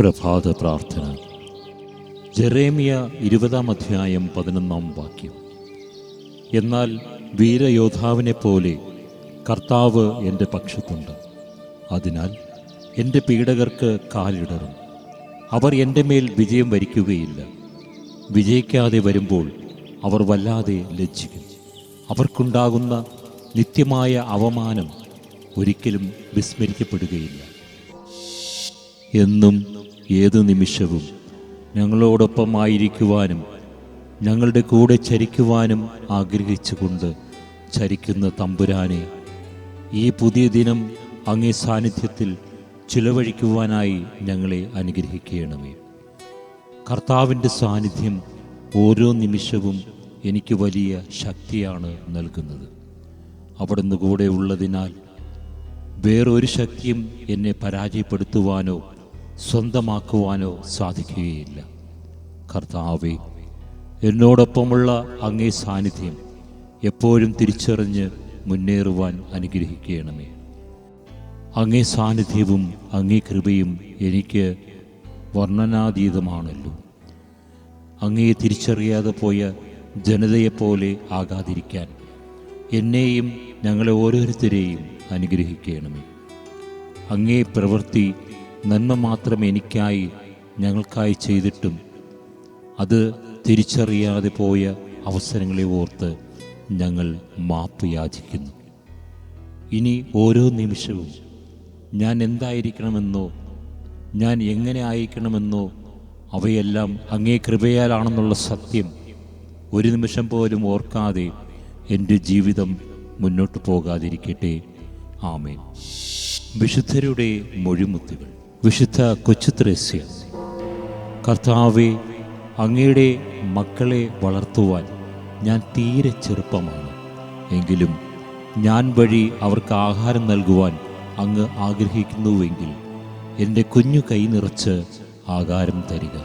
പ്രഭാത പ്രാർത്ഥന. ജെറേമിയ ഇരുപതാം അധ്യായം പതിനൊന്നാം വാക്യം. എന്നാൽ വീരയോദ്ധാവിനെ പോലെ കർത്താവ് എന്റെ പക്ഷത്തുണ്ട്. അതിനാൽ എന്റെ പീഡകർക്ക് കാലിടറും. അവർ എന്റെ മേൽ വിജയം വരിക്കുകയില്ല. വിജയിക്കാതെ വരുമ്പോൾ അവർ വല്ലാതെ ലജ്ജിക്കും. അവർക്കുണ്ടാകുന്ന നിത്യമായ അവമാനം ഒരിക്കലും വിസ്മരിക്കപ്പെടുകയില്ല. എന്നും ഏതു നിമിഷവും ഞങ്ങളോടൊപ്പമായിരിക്കുവാനും ഞങ്ങളുടെ കൂടെ ചരിക്കുവാനും ആഗ്രഹിച്ചുകൊണ്ട് ചരിക്കുന്ന തമ്പുരാനെ ഈ പുതിയ ദിനം അങ്ങേ സാന്നിധ്യത്തിൽ ചിലവഴിക്കുവാനായി ഞങ്ങളെ അനുഗ്രഹിക്കണമേ. കർത്താവിന്റെ സാന്നിധ്യം ഓരോ നിമിഷവും എനിക്ക് വലിയ ശക്തിയാണ് നൽകുന്നത്. അവിടുന്ന് കൂടെ ഉള്ളതിനാൽ വേറൊരു ശക്തിയും എന്നെ പരാജയപ്പെടുത്തുവാനോ സ്വന്തമാക്കുവാനോ സാധിക്കുകയില്ല. കർത്താവെ എന്നോടൊപ്പമുള്ള അങ്ങേ സാന്നിധ്യം എപ്പോഴും തിരിച്ചറിഞ്ഞ് മുന്നേറുവാൻ അനുഗ്രഹിക്കണമേ. അങ്ങേ സാന്നിധ്യവും അങ്ങേ കൃപയും എനിക്ക് വർണനാതീതമാണല്ലോ. അങ്ങയെ തിരിച്ചറിയാതെ പോയ ജനതയെപ്പോലെ ആകാതിരിക്കാൻ എന്നെയും ഞങ്ങളെ ഓരോരുത്തരെയും അനുഗ്രഹിക്കണമേ. അങ്ങേ പ്രവൃത്തി നന്മ മാത്രം എനിക്കായി ഞങ്ങൾക്കായി ചെയ്തിട്ടും അത് തിരിച്ചറിയാതെ പോയ അവസരങ്ങളെ ഓർത്ത് ഞങ്ങൾ മാപ്പ് യാചിക്കുന്നു. ഇനി ഓരോ നിമിഷവും ഞാൻ എന്തായിരിക്കണമെന്നോ ഞാൻ എങ്ങനെ ആയിരിക്കണമെന്നോ അവയെല്ലാം അങ്ങേ കൃപയാലാണെന്നുള്ള സത്യം ഒരു നിമിഷം പോലും ഓർക്കാതെ എന്റെ ജീവിതം മുന്നോട്ട് പോകാതിരിക്കട്ടെ. ആമേൻ. വിശുദ്ധരുടെ മൊഴിമുത്തുകൾ. വിശുദ്ധ കൊച്ചുത്രേസ്യ കർത്താവെ അങ്ങയുടെ മക്കളെ വളർത്തുവാൻ ഞാൻ തീരെ ചെറുപ്പമാണ്. എങ്കിലും ഞാൻ വഴി അവർക്ക് ആഹാരം നൽകുവാൻ അങ്ങ് ആഗ്രഹിക്കുന്നുവെങ്കിൽ എന്റെ കുഞ്ഞു കൈ നിറച്ച് ആകാരം തരിക.